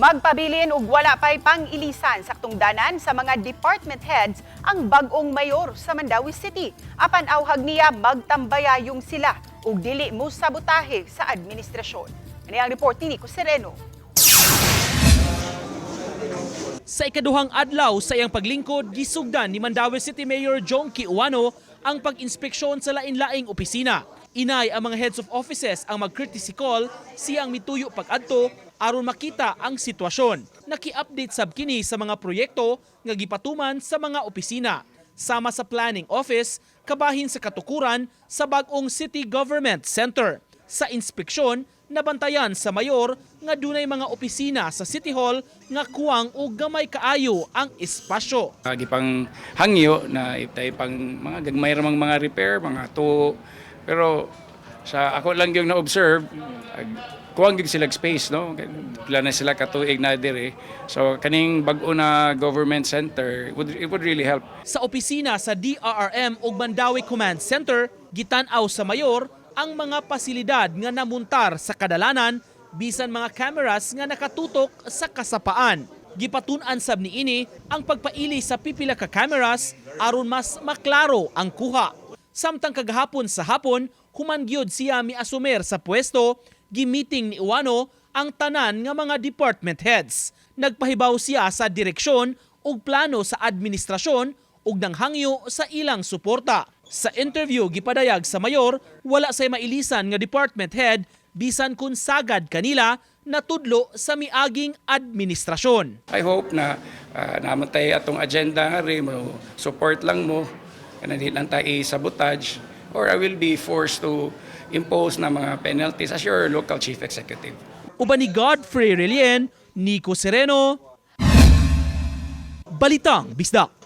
Magpabilin ug wala pay pang-ilisan sa tungdanan sa mga department heads ang bag-ong mayor sa Mandawi City. Apan awhag niya magtambayayong sila ug dili mo sabotahe sa administrasyon. Ani ang report ni Nico Sereno. Sa ikaduhang adlaw sa iyang paglingkod, gisugdan ni Mandawi City Mayor Jonky Uwano ang pag-inspeksyon sa lain-laing opisina. Inay ang mga heads of offices ang mag-courtesy call siyang mituyo pag-adto aron makita ang sitwasyon. Naki-update sab kini sa mga proyekto nga gipatuman sa mga opisina sama sa planning office kabahin sa katukuran sa bag-ong City Government Center. Sa inspeksyon, nabantayan sa mayor nga dunay mga opisina sa City Hall nga kuwang o gamay kaayo ang espasyo. Agi pang hangyo na itay pang mga gagmay mga repair, mga to. Pero sa ako lang yung na-observe, kuwang gid sila space no. Pila na sila katuig na dire. So kaning bag-o na government center, it would, it would really help. Sa opisina sa DRRM ug Mandawi Command Center, gitan-aw sa mayor ang mga pasilidad nga namuntar sa kadalanan bisan mga cameras nga nakatutok sa kasapaan. Gipatun-an sab niini ang pagpaili sa pipila ka cameras aron mas maklaro ang kuha. Samtang kagahapon sa hapon, human gyud siya miasumer sa pwesto, gimiting ni Uwano ang tanan nga mga department heads. Nagpahibaw siya sa direksyon ug plano sa administrasyon ug nanghangyo sa ilang suporta. Sa interview gipadayag sa mayor, wala say mailisan nga department head bisan kun sagad kanila natudlo sa miaging administrasyon. I hope na uh, namatay atong agenda nga rin, support lang mo, na di lang tayo sabotage, or I will be forced to impose na mga penalties as your local chief executive. Uban ni Godfrey Relien, Nico Sereno, Balitang Bisdak.